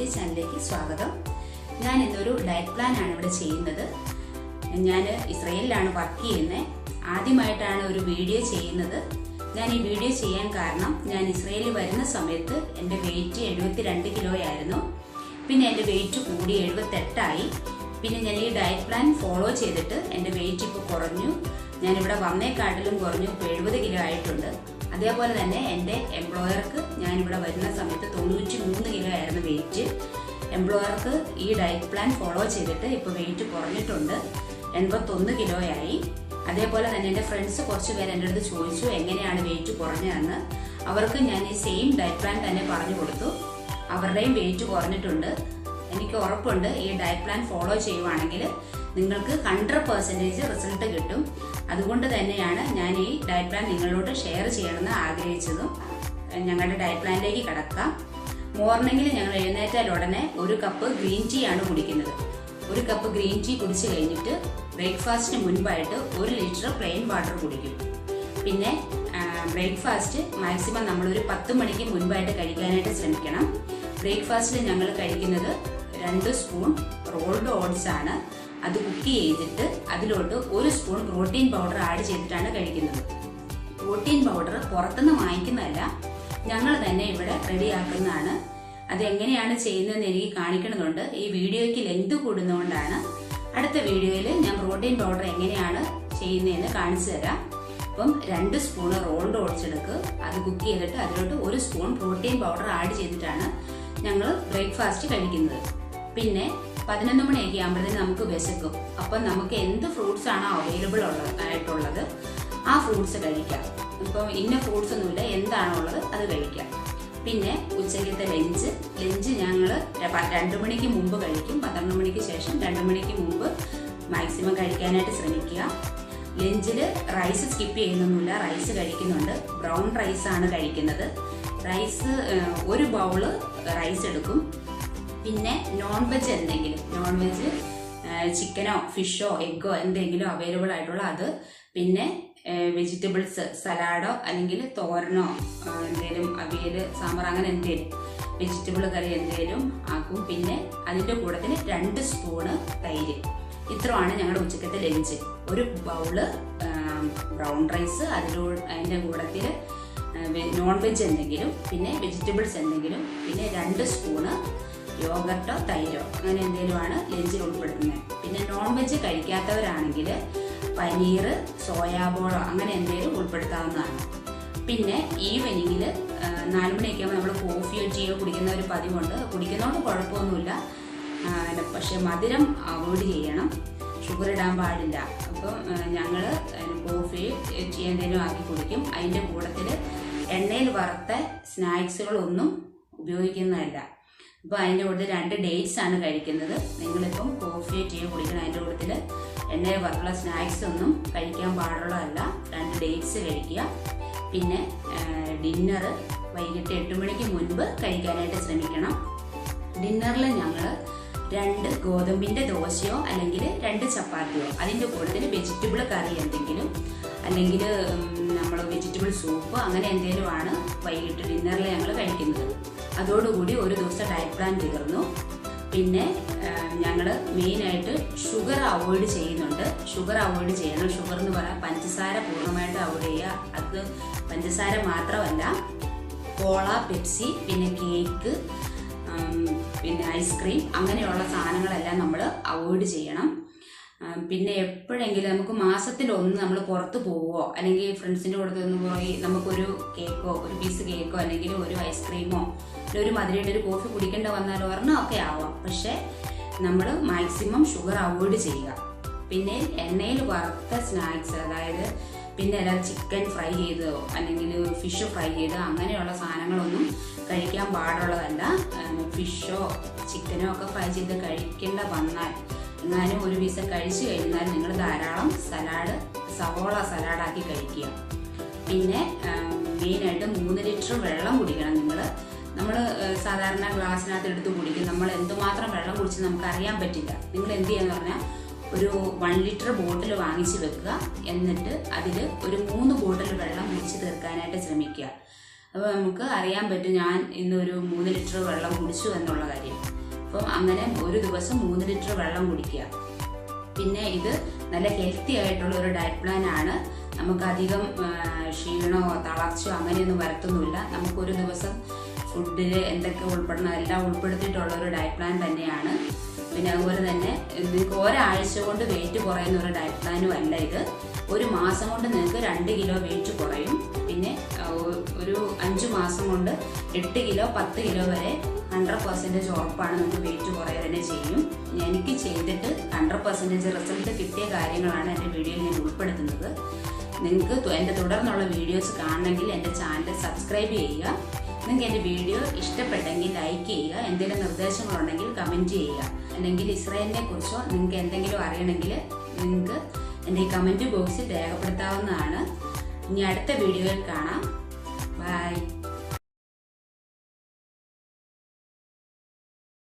Beauty ചാനലിലേക്ക് സ്വാഗതം. ഞാൻ ഇന്നൊരു ഡയറ്റ് പ്ലാൻ ആണ് ഇവിടെ ചെയ്യുന്നത്. ഞാൻ ഇസ്രയേലിലാണ് വർക്ക് ചെയ്യുന്നത് ആദ്യമായിട്ടാണ് ഒരു വീഡിയോ ചെയ്യുന്നത്. ഞാൻ ഈ വീഡിയോ ചെയ്യാൻ കാരണം ഞാൻ ഇസ്രയേലിൽ വരുന്ന സമയത്ത് എന്റെ വെയിറ്റ് എഴുപത്തിരണ്ട് കിലോ ആയിരുന്നു. പിന്നെ എന്റെ വെയിറ്റ് കൂടി എഴുപത്തെട്ടായി. പിന്നെ ഞാൻ ഈ ഡയറ്റ് പ്ലാൻ ഫോളോ ചെയ്തിട്ട് എന്റെ വെയിറ്റ് ഇപ്പോൾ കുറഞ്ഞു. ഞാനിവിടെ വന്നേക്കാട്ടിലും കുറഞ്ഞു. ഇപ്പോൾ എഴുപത് കിലോ ആയിട്ടുണ്ട്. അതേപോലെ തന്നെ എന്റെ എംപ്ലോയർക്ക് ഞാനിവിടെ വരുന്ന സമയത്ത് തൊണ്ണൂറ്റി മൂന്ന് കിലോ ആയിരുന്നു വെയിറ്റ് എംപ്ലോയർക്ക് ഈ ഡയറ്റ് പ്ലാൻ ഫോളോ ചെയ്തിട്ട് ഇപ്പോൾ വെയിറ്റ് കുറഞ്ഞിട്ടുണ്ട്. എൺപത്തൊന്ന് കിലോയായി അതേപോലെ തന്നെ എന്റെ ഫ്രണ്ട്സ് കുറച്ച് പേര് എന്റെ അടുത്ത് ചോദിച്ചു എങ്ങനെയാണ് വെയിറ്റ് കുറഞ്ഞതെന്ന്? അവർക്ക് ഞാൻ ഈ സെയിം ഡയറ്റ് പ്ലാൻ തന്നെ പറഞ്ഞു കൊടുത്തു. അവരുടെയും വെയിറ്റ് കുറഞ്ഞിട്ടുണ്ട്. എനിക്ക് ഉറപ്പുണ്ട് ഈ ഡയറ്റ് പ്ലാൻ ഫോളോ ചെയ്യുവാണെങ്കിൽ നിങ്ങൾക്ക് ഹൺഡ്രഡ് പെർസെന്റേജ് റിസൾട്ട് കിട്ടും. അതുകൊണ്ട് തന്നെയാണ് ഞാൻ ഈ ഡയറ്റ് പ്ലാൻ നിങ്ങളോട് ഷെയർ ചെയ്യണമെന്ന് ആഗ്രഹിച്ചതും. ഞങ്ങളുടെ ഡയറ്റ് പ്ലാനിലേക്ക് കിടക്കാം. മോർണിംഗിൽ ഞങ്ങൾ എഴുന്നേറ്റാൽ ഉടനെ ഒരു കപ്പ് ഗ്രീൻ ടീ ആണ് കുടിക്കുന്നത്. ഒരു കപ്പ് ഗ്രീൻ ടീ കുടിച്ചു കഴിഞ്ഞിട്ട് ബ്രേക്ക്ഫാസ്റ്റിന് മുൻപായിട്ട് ഒരു ലിറ്റർ പ്ലെയിൻ വാട്ടർ കുടിക്കും. പിന്നെ ബ്രേക്ക്ഫാസ്റ്റ് മാക്സിമം നമ്മളൊരു പത്ത് മണിക്ക് മുൻപായിട്ട് കഴിക്കാനായിട്ട് ശ്രമിക്കണം. ബ്രേക്ക്ഫാസ്റ്റിൽ ഞങ്ങൾ കഴിക്കുന്നത് രണ്ട് സ്പൂൺ റോൾഡ് ഓട്സ് ആണ്. അത് കുക്ക് ചെയ്തിട്ട് അതിലോട്ട് ഒരു സ്പൂൺ പ്രോട്ടീൻ പൗഡർ ആഡ് ചെയ്തിട്ടാണ് കഴിക്കുന്നത്. പ്രോട്ടീൻ പൗഡർ പുറത്തുനിന്ന് വാങ്ങിക്കുന്നതല്ല ഞങ്ങൾ തന്നെ ഇവിടെ റെഡിയാക്കുന്നതാണ്. അത് എങ്ങനെയാണ് ചെയ്യുന്നതെന്ന് എനിക്ക് കാണിക്കണമെന്നുണ്ട് ഈ വീഡിയോയ്ക്ക് ലെങ്ത് കൂടുന്നതുകൊണ്ടാണ്. അടുത്ത വീഡിയോയിൽ ഞാൻ പ്രോട്ടീൻ പൗഡർ എങ്ങനെയാണ് ചെയ്യുന്നതെന്ന് കാണിച്ചു തരാം. അപ്പം രണ്ട് സ്പൂൺ റോൾഡ് ഓട്സ് എടുക്കുക അത് കുക്ക് ചെയ്തിട്ട് അതിലോട്ട് ഒരു സ്പൂൺ പ്രോട്ടീൻ പൗഡർ ആഡ് ചെയ്തിട്ടാണ് ഞങ്ങൾ ബ്രേക്ക്ഫാസ്റ്റ് കഴിക്കുന്നത്. പിന്നെ പതിനൊന്ന് മണിയൊക്കെ ആകുമ്പോഴത്തേന് നമുക്ക് വിശക്കും. അപ്പം നമുക്ക് എന്ത് ഫ്രൂട്ട്സ് ആണോ അവൈലബിൾ ആയിട്ടുള്ളത് ആ ഫ്രൂട്ട്സ് കഴിക്കാം. ഇപ്പം ഇന്ന ഫ്രൂട്ട്സ് ഒന്നുമില്ല എന്താണോ ഉള്ളത് അത് കഴിക്കാം. പിന്നെ ഉച്ചയ്ക്കത്തെ ലഞ്ച് ലഞ്ച് ഞങ്ങൾ രണ്ട് മണിക്ക് മുമ്പ് കഴിക്കും. പന്ത്രണ്ട് മണിക്ക് ശേഷം രണ്ട് മണിക്ക് മുമ്പ് മാക്സിമം കഴിക്കാനായിട്ട് ശ്രമിക്കുക. ലഞ്ചിൽ റൈസ് സ്കിപ്പ് ചെയ്യുന്നൊന്നുമില്ല റൈസ് കഴിക്കുന്നുണ്ട്. ബ്രൗൺ റൈസ് ആണ് കഴിക്കുന്നത്. റൈസ് ഒരു ബൗൾ റൈസ് എടുക്കും. പിന്നെ നോൺ വെജ് എന്തെങ്കിലും നോൺ വെജ് ചിക്കനോ ഫിഷോ എഗ്ഗോ എന്തെങ്കിലും അവൈലബിൾ ആയിട്ടുള്ള അത്. പിന്നെ വെജിറ്റബിൾസ് സലാഡോ അല്ലെങ്കിൽ തോരനോ എന്തെങ്കിലും അവിയൽ സാമ്പാർ അങ്ങനെ എന്തെങ്കിലും വെജിറ്റബിൾ കറി എന്തെങ്കിലും ആക്കും. പിന്നെ അതിന്റെ കൂടത്തിന് രണ്ട് സ്പൂണ് തൈര്. ഇത്രയാണ് ഞങ്ങളുടെ ഉച്ചക്കത്തെ ലഞ്ച് ഒരു ബൗൾ ബ്രൗൺ റൈസ് അതിലൂടെ അതിന്റെ കൂടത്തിൽ നോൺ വെജ് എന്തെങ്കിലും പിന്നെ വെജിറ്റബിൾസ് എന്തെങ്കിലും പിന്നെ രണ്ട് സ്പൂണ് യോഗർട്ടോ തൈരോ അങ്ങനെ എന്തെങ്കിലുമാണ് ലഞ്ചിൽ ഉൾപ്പെടുത്തുന്നത്. പിന്നെ നോൺ വെജ് കഴിക്കാത്തവരാണെങ്കിൽ പനീർ സോയാബോളോ അങ്ങനെ എന്തെങ്കിലും ഉൾപ്പെടുത്താവുന്നതാണ്. പിന്നെ ഈവനിങ്ങിൽ നാല് മണിയൊക്കെ ആകുമ്പോൾ നമ്മൾ കോഫിയോ ടീയോ കുടിക്കുന്ന ഒരു പതിവുണ്ട്. കുടിക്കുന്നതുകൊണ്ട് കുഴപ്പമൊന്നുമില്ല. പക്ഷെ മധുരം അവോയ്ഡ് ചെയ്യണം. ഷുഗർ ഇടാൻ പാടില്ല. അപ്പം ഞങ്ങൾ കോഫി ടീ എന്തെങ്കിലും ആക്കി കുടിക്കും. അതിന്റെ കൂട്ടത്തിൽ എണ്ണയിൽ വറുത്ത സ്നാക്സുകളൊന്നും ഉപയോഗിക്കുന്നതല്ല. അപ്പോൾ അതിന്റെ കൂടുതൽ രണ്ട് ഡേറ്റ്സ് ആണ് കഴിക്കുന്നത്. നിങ്ങളിപ്പം കോഫിയോ ടീയോ കുടിക്കണം അതിന്റെ കൂടുതൽ എണ്ണയിൽ വർക്കുള്ള സ്നാക്സ് ഒന്നും കഴിക്കാൻ പാടുള്ളതല്ല. രണ്ട് ഡേറ്റ്സ് കഴിക്കുക. പിന്നെ ഡിന്നർ വൈകിട്ട് എട്ട് മണിക്ക് മുൻപ് കഴിക്കാനായിട്ട് ശ്രമിക്കണം. ഡിന്നറിൽ ഞങ്ങൾ രണ്ട് ഗോതമ്പിന്റെ ദോശയോ അല്ലെങ്കിൽ രണ്ട് ചപ്പാത്തിയോ അതിന്റെ കൂടുതൽ വെജിറ്റബിൾ കറി എന്തെങ്കിലും അല്ലെങ്കിൽ നമ്മൾ വെജിറ്റബിൾ സൂപ്പ് അങ്ങനെ എന്തെങ്കിലുമാണ് വൈകിട്ട് ഡിന്നറിൽ ഞങ്ങൾ അതോടുകൂടി ഒരു ദിവസം ഡയറ്റ് പ്ലാൻ തീർന്നു. പിന്നെ ഞങ്ങൾ മെയിനായിട്ട് ഷുഗർ അവോയ്ഡ് ചെയ്യുന്നുണ്ട്. ഷുഗർ അവോയ്ഡ് ചെയ്യണം. ഷുഗർ എന്ന് പറയാൻ പഞ്ചസാര പൂർണമായിട്ട് അവോയ്ഡ് ചെയ്യുക. അത് പഞ്ചസാര മാത്രമല്ല കോള പെപ്സി പിന്നെ കേക്ക് പിന്നെ ഐസ്ക്രീം അങ്ങനെയുള്ള സാധനങ്ങളെല്ലാം നമ്മൾ അവോയ്ഡ് ചെയ്യണം. പിന്നെ എപ്പോഴെങ്കിലും നമുക്ക് മാസത്തിൽ ഒന്ന് നമ്മൾ പുറത്ത് പോവുമോ അല്ലെങ്കിൽ ഫ്രണ്ട്സിന്റെ കൂടെ ഒന്ന് പോയി നമുക്കൊരു കേക്കോ ഒരു പീസ് കേക്കോ അല്ലെങ്കിൽ ഒരു ഐസ്ക്രീമോ ഒരു മധുരയുടെ ഒരു കോഫി കുടിക്കേണ്ട വന്നാലോ ഒരെണ്ണം ഒക്കെ ആവാം. പക്ഷേ നമ്മൾ മാക്സിമം ഷുഗർ അവോയ്ഡ് ചെയ്യുക. പിന്നെ എണ്ണയിൽ വറുത്ത സ്നാക്സ് അതായത് പിന്നെ അല്ലാതെ ചിക്കൻ ഫ്രൈ ചെയ്തോ അല്ലെങ്കിൽ ഫിഷ് ഫ്രൈ ചെയ്തോ അങ്ങനെയുള്ള സാധനങ്ങളൊന്നും കഴിക്കാൻ പാടുള്ളതല്ല. ഫിഷോ ചിക്കനോ ഒക്കെ ഫ്രൈ ചെയ്ത് കഴിക്കേണ്ട വന്നാൽ എന്നാലും ഒരു പീസ് കഴിച്ചു കഴിഞ്ഞാൽ നിങ്ങൾ ധാരാളം സലാഡ് സവോള സലാഡാക്കി കഴിക്കുക. പിന്നെ മെയിനായിട്ട് മൂന്ന് ലിറ്റർ വെള്ളം കുടിക്കണം നിങ്ങൾ. നമ്മൾ സാധാരണ ഗ്ലാസ്സിനകത്ത് എടുത്ത് കുടിക്കും. നമ്മൾ എന്തുമാത്രം വെള്ളം കുടിച്ച് നമുക്ക് അറിയാൻ പറ്റില്ല. നിങ്ങൾ എന്ത് ചെയ്യാന്ന് പറഞ്ഞാൽ ഒരു വൺ ലിറ്റർ ബോട്ടിൽ വാങ്ങിച്ച് വെക്കുക. എന്നിട്ട് അതിൽ ഒരു മൂന്ന് ബോട്ടിൽ വെള്ളം കുടിച്ച് തീർക്കാനായിട്ട് ശ്രമിക്കുക. അപ്പോൾ നമുക്ക് അറിയാൻ പറ്റും ഞാൻ ഇന്ന് ഒരു മൂന്ന് ലിറ്റർ വെള്ളം കുടിച്ചു എന്നുള്ള കാര്യം. അപ്പം അങ്ങനെ ഒരു ദിവസം മൂന്ന് ലിറ്റർ വെള്ളം കുടിക്കുക. പിന്നെ ഇത് നല്ല ഹെൽത്തി ആയിട്ടുള്ള ഒരു ഡയറ്റ് പ്ലാൻ ആണ്. നമുക്ക് അധികം ആ, ക്ഷീണമോ തളർച്ചയോ അങ്ങനെയൊന്നും വരത്തൊന്നുമില്ല. നമുക്കൊരു ദിവസം ഫുഡിൽ എന്തൊക്കെ ഉൾപ്പെടണം എല്ലാം ഉൾപ്പെടുത്തിയിട്ടുള്ള ഒരു ഡയറ്റ് പ്ലാൻ തന്നെയാണ്. പിന്നെ അതുപോലെ തന്നെ നിങ്ങൾക്ക് ഒരാഴ്ച കൊണ്ട് വെയിറ്റ് കുറയുന്ന ഒരു ഡയറ്റ് പ്ലാനും അല്ല ഇത്. ഒരു മാസം കൊണ്ട് നിങ്ങൾക്ക് രണ്ട് കിലോ വെയിറ്റ് കുറയും. പിന്നെ ഒരു അഞ്ച് മാസം കൊണ്ട് എട്ട് കിലോ പത്ത് കിലോ വരെ ഹൺഡ്രഡ് പെർസെന്റേജ് ഉറപ്പാണ് നമുക്ക് വെയിറ്റ് കുറയുക തന്നെ ചെയ്യും. എനിക്ക് ചെയ്തിട്ട് ഹൺഡ്രഡ് പെർസെന്റേജ് റിസൾട്ട് കിട്ടിയ കാര്യങ്ങളാണ് എന്റെ വീഡിയോയിൽ ഞാൻ ഉൾപ്പെടുത്തുന്നത്. നിങ്ങൾക്ക് എന്റെ തുടർന്നുള്ള വീഡിയോസ് കാണണമെങ്കിൽ എന്റെ ചാനൽ സബ്സ്ക്രൈബ് ചെയ്യുക. നിങ്ങൾക്ക് എന്റെ വീഡിയോ ഇഷ്ടപ്പെട്ടെങ്കിൽ ലൈക്ക് ചെയ്യുക. എന്തെങ്കിലും നിർദ്ദേശങ്ങളുണ്ടെങ്കിൽ കമന്റ് ചെയ്യുക. അല്ലെങ്കിൽ ഇസ്രായേലിനെ കുറിച്ചോ നിങ്ങൾക്ക് എന്തെങ്കിലും അറിയണമെങ്കിൽ നിങ്ങൾക്ക് എന്റെ ഈ കമന്റ് ബോക്സിൽ രേഖപ്പെടുത്താവുന്നതാണ്. ഇനി അടുത്ത വീഡിയോയിൽ കാണാം.